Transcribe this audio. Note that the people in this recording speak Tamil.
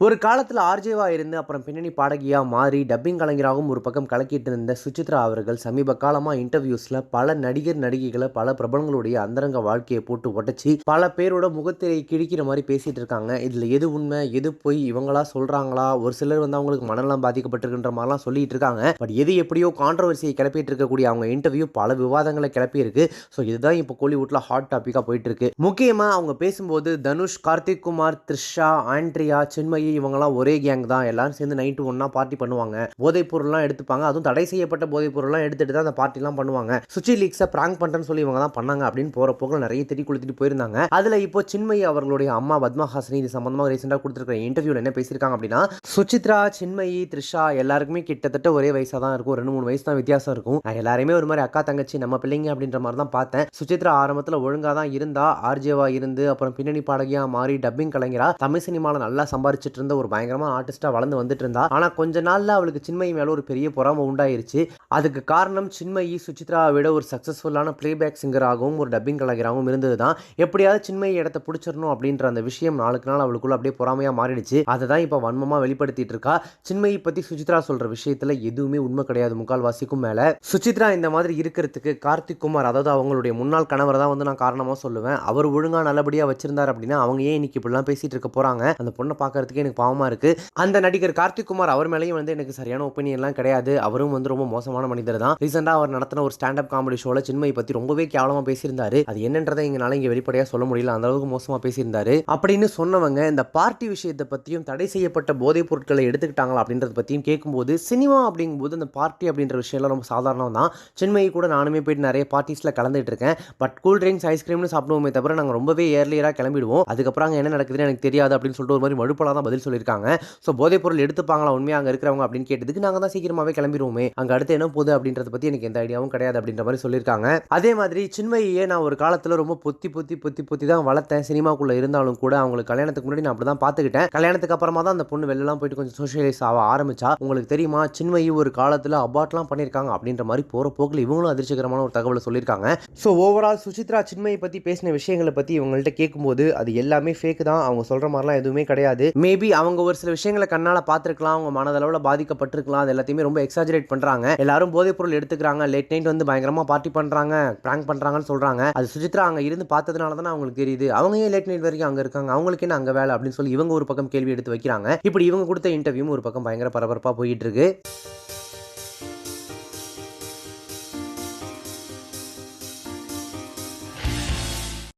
ஒரு காலத்தில் ஆர்ஜேவா இருந்து அப்புறம் பின்னணி பாடகியாக மாறி டப்பிங் கலைஞராகவும் ஒரு பக்கம் கலக்கிட்டு இருந்த சுசித்ரா அவர்கள் சமீப காலமாக இன்டர்வியூஸில் பல நடிகர் நடிகைகளை பல பிரபலங்களுடைய அந்தரங்க வாழ்க்கையை போட்டு உடச்சி பல பேரோட முகத்திரையை கிழிக்கிற மாதிரி பேசிகிட்டு இருக்காங்க. இதில் எது உண்மை எது பொய் இவங்களா சொல்கிறாங்களா ஒரு சிலர் வந்து அவங்களுக்கு மனநலம் பாதிக்கப்பட்டிருக்கின்ற மாதிரிலாம் சொல்லிட்டு இருக்காங்க. பட் எது எப்படியோ கான்ட்ரவர்சியை கிளப்பிட்டு இருக்கக்கூடிய அவங்க இன்டர்வியூ பல விவாதங்களை கிளப்பியிருக்கு ஸோ இதுதான் இப்போ கோலிவுட்ல ஹாட் டாப்பிக்காக போயிட்டு இருக்கு. முக்கியமாக அவங்க பேசும்போது தனுஷ் கார்த்திக் குமார் த்ரிஷா ஆண்ட்ரியா சின்மயி இவங்கெல்லாம் ஒரே கேங் தான். எல்லாரும் சேர்ந்து நைட்டு ஒன்றா பார்ட்டி பண்ணுவாங்க. போதைப் பொருள்லாம் எடுத்துப்பாங்க. அதுவும் தடை செய்யப்பட்ட போதைப் பொருள்லாம் எடுத்துட்டு தான் அந்த பார்ட்டிலாம் பண்ணுவாங்க. சுச்சி லீக்ஸை பிராங்க் பண்ணுறேன்னு சொல்லி இவங்க தான் பண்ணாங்க அப்படின்னு போகிற போக்கில் நிறைய தேடி கொடுத்துட்டு போயிருந்தாங்க. அதில் இப்போ சின்மயி அவர்களுடைய அம்மா பத்மா ஹாசினி இது சம்பந்தமாக ரீசெண்டாக கொடுத்துருக்க இன்டர்வியூவில் என்ன பேசியிருக்காங்க அப்படின்னா சுச்சித்ரா சின்மயி த்ரிஷா எல்லாருக்குமே கிட்டத்தட்ட ஒரே வயசாக தான் இருக்கும். ரெண்டு மூணு வயசு தான் வித்தியாசம் இருக்கும். எல்லாருமே ஒரு மாதிரி அக்கா தங்கச்சி நம்ம பிள்ளைங்க அப்படின்ற மாதிரி தான் பார்த்தேன். சுச்சித்ரா ஆரம்பத்தில் ஒழுங்காக தான் இருந்தா. ஆர்ஜேவா இருந்து அப்புறம் பின்னணி பாடகியா மாறி டப்பிங் கலைஞரா தமிழ் சினிமாவில் நல்லா சம்பாரிச்சிட்டு இருந்த ஒரு பயங்கரமான ஆர்டிஸ்டா வளர்ந்து வந்துட்டு இருந்தா ஆனால் கொஞ்ச நாளில் அவளுக்கு சின்மை மேலே ஒரு பெரிய பொறாமை உண்டாயிருச்சு. அதுக்கு காரணம் சின்மயி சுச்சித்ராவை விட ஒரு சக்ஸஸ்ஃபுல்லான பிளேபேக் சிங்கராகவும் ஒரு டப்பிங் கலைஞராகவும் இருந்தது தான் எப்படியாவது சின்மயி இடத்த பிடிச்சிடணும் அப்படின்ற அந்த விஷயம் நாளுக்கு நாள் அவளுக்குள்ள அப்படியே பொறாமையாக மாறிடுச்சு. அதை தான் இப்போ வன்மமாக வெளிப்படுத்திட்டு இருக்கா. சின்மயி பற்றி சுச்சித்ரா சொல்கிற விஷயத்தில் எதுவுமே உண்மை கிடையாது முக்கால்வாசிக்கும் மேலே. சுச்சித்ரா இந்த மாதிரி இருக்கிறதுக்கு கார்த்திக் குமார் அதாவது அவங்களுடைய முன்னாள் கணவரை தான் வந்து நான் காரணமாக சொல்லுவேன். அவர் ஒழுங்காக நல்லபடியாக வச்சிருந்தார் அப்படின்னா அவங்க ஏன் இன்னைக்கு இப்படிலாம் பேசிட்டு இருக்க போகிறாங்க அந்த பொண்ணை பார்க்கறதுக்கே எனக்கு பாவமாக இருக்குது அந்த நடிகர் கார்த்திக் குமார் அவர் மேலேயும் வந்து எனக்கு சரியான ஒப்பீனியன்லாம் கிடையாது. அவரும் வந்து ரொம்ப மோசமாக மோசமான மனிதர் தான். ரீசெண்டாக அவர் நடத்தின ஒரு ஸ்டாண்டப் காமெடி ஷோவில் சின்மயை பற்றி ரொம்பவே கேவலமாக பேசியிருந்தாரு. அது என்னன்றதை எங்களால் இங்கே வெளிப்படையாக சொல்ல முடியல. அந்த அளவுக்கு மோசமாக பேசியிருந்தாரு. அப்படின்னு சொன்னவங்க இந்த பார்ட்டி விஷயத்தை பற்றியும் தடை செய்யப்பட்ட போதைப் பொருட்களை எடுத்துக்கிட்டாங்களா அப்படின்றத பற்றியும் கேட்கும்போது சினிமா அப்படிங்கும்போது அந்த பார்ட்டி அப்படின்ற விஷயம்லாம் ரொம்ப சாதாரணம் தான். சின்மையை கூட நானுமே போயிட்டு நிறைய பார்ட்டிஸில் கலந்துட்டு இருக்கேன். பட் கூல் ட்ரிங்க்ஸ் ஐஸ்கிரீம்னு சாப்பிடுவோமே தவிர நாங்கள் ரொம்பவே ஏர்லியராக கிளம்பிடுவோம். அதுக்கப்புறம் அங்கே என்ன நடக்குதுன்னு எனக்கு தெரியாது அப்படின்னு சொல்லிட்டு ஒரு மாதிரி மழுப்பலாக தான் பதில் சொல்லியிருக்காங்க. ஸோ போதைப் பொருள் எடுத்துப்பாங்களா உண்மையாக அங்கே இருக்கிறவங்க அப்படின்னு கேட்டதுக்கு நாங்கள் தான் சீக்கிரமாகவே கிளம்பிடுவோமே. அங்கே அடுத்து என்ன போகுது அப்படின்றத பற்றி எனக்கு எந்த ஐடியாவும் கிடையாது அப்படின்ற மாதிரி சொல்லியிருக்காங்க. அதே மாதிரி சின்மையே நான் ஒரு காலத்தில் ரொம்ப பொத்தி பொத்தி பொத்தி பொத்தி தான் வளர்த்தேன். சினிமாக்குள்ளே இருந்தாலும் கூட அவங்களுக்கு கல்யாணத்துக்கு முன்னாடி நான் அப்படி தான் பார்த்துக்கிட்டேன். கல்யாணத்துக்கு அப்புறமா தான் அந்த பொண்ணு வெளிலலாம் போயிட்டு கொஞ்சம் சோஷியலைஸ் ஆக ஆரம்பிச்சா உங்களுக்கு தெரியுமா சின்மயி ஒரு காலத்தில் அபார்ட்லாம் பண்ணியிருக்காங்க. அப்படின்ற மாதிரி போகிற போக்கில் இவங்களும் அதிர்ச்சிகரமான ஒரு தகவலை சொல்லியிருக்காங்க. ஸோ ஓவரால் சுசித்ரா சின்மையை பற்றி பேசின விஷயங்களை பற்றி இவங்கள்ட்ட கேட்கும்போது அது எல்லாமே ஃபேக் தான். அவங்க சொல்கிற மாதிரிலாம் எதுவுமே கிடையாது. மேபி அவங்க ஒரு சில விஷயங்களை கண்ணால் பார்த்துருக்கலாம். அவங்க மனதளவில் பாதிக்கப்பட்டிருக்கலாம். அது எல்லாத்தையுமே ரொம்ப எக்ஸாஜரேட் பண்ணுறாங்க எல்லாரும் போதைப் பொருள் எடுத்துக்கிறாங்க. லேட் நைட் வந்து பயங்கரமாக பார்ட்டி பண்ணுறாங்க ப்ராங்க் பண்ணுறாங்கன்னு சொல்கிறாங்க அது சுசித்ரா அங்கே இருந்து பார்த்ததுனால தான் அவங்களுக்கு தெரியுது. அவங்க ஏன் லேட் நைட் வரைக்கும் அங்கே இருக்காங்க. அவங்களுக்கு என்ன அங்கே வேலை அப்படின்னு சொல்லி இவங்க ஒரு பக்கம் கேள்வி எடுத்து வைக்கிறாங்க. இப்படி இவங்க கொடுத்த இன்டர்வியூவும் ஒரு பக்கம் பயங்கர பரபரப்பாக போயிட்டு இருக்கு.